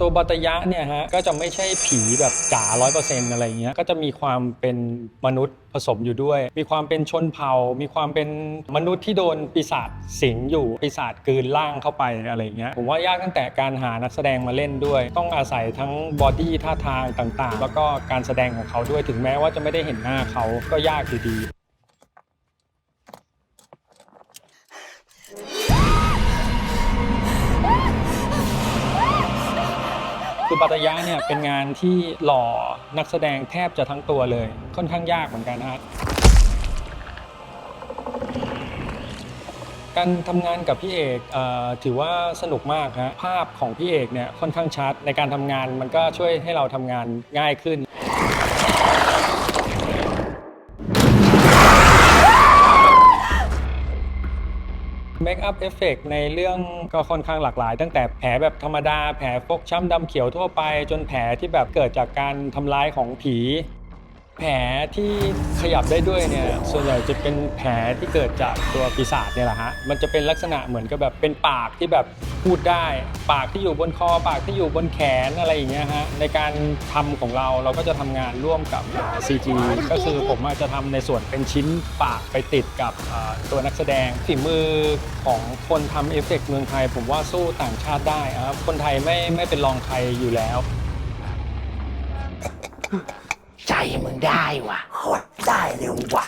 ตัวบัตยะเนี่ยฮะก็จะไม่ใช่ผีแบบจ๋าร้อยเปอร์เซ็นต์อะไรเงี้ยก็จะมีความเป็นมนุษย์ผสมอยู่ด้วย มีความเป็นชนเผ่า มีความเป็นมนุษย์ที่โดนปีศาจสิงอยู่ปีศาจกลืนร่างเข้าไปอะไรเงี้ยผมว่ายากตั้งแต่การหานักแสดงมาเล่นด้วย ต้องอาศัยทั้งบอดี้ท่าทางต่างๆ แล้วก็การแสดงของเขาด้วยถึงแม้ว่าจะไม่ได้เห็นหน้าเขาก็ยากอยู่ดี คือปัตยะเนี่ยเป็นงานที่หล่อนักแสดงแทบจะทั้งตัวเลย ค่อนข้างยากเหมือนกันนะฮะการทำงานกับพี่เอกอถือว่าสนุกมากฮะภาพของพี่เอกเนี่ยค่อนข้างชัด ในการทำงานมันก็ช่วยให้เราทำงานง่ายขึ้น มคอัพเอฟเฟกในเรื่องก็ค่อนข้างหลากหลาย ตั้งแต่แผลแบบธรรมดา แผลฟกช้ำดำเขียวทั่วไป จนแผลที่แบบเกิดจากการทำร้ายของผี แผลที่ขยับได้ด้วยเนี่ยส่วนใหญ่จะเป็นแผลที่เกิดจากตัวปีศาจเนี่ยแหละฮะมันจะเป็นลักษณะเหมือนกับแบบเป็นปากที่แบบพูดได้ ปากที่อยู่บนคอปากที่อยู่บนแขนอะไรอย่างเงี้ยฮะในการทำของเราเราก็จะทำงานร่วมกับ CG ก็คือผมอาจจะทำในส่วนเป็นชิ้นปากไปติดกับตัวนักแสดงฝีมือของคนทำเอฟเฟกต์เมืองไทย ผมว่าสู้ต่างชาติได้ครับคนไทยไม่ไม่เป็นรองใครอยู่แล้ว ใจมึงได้ว่ะโคตรได้เลยว่ะ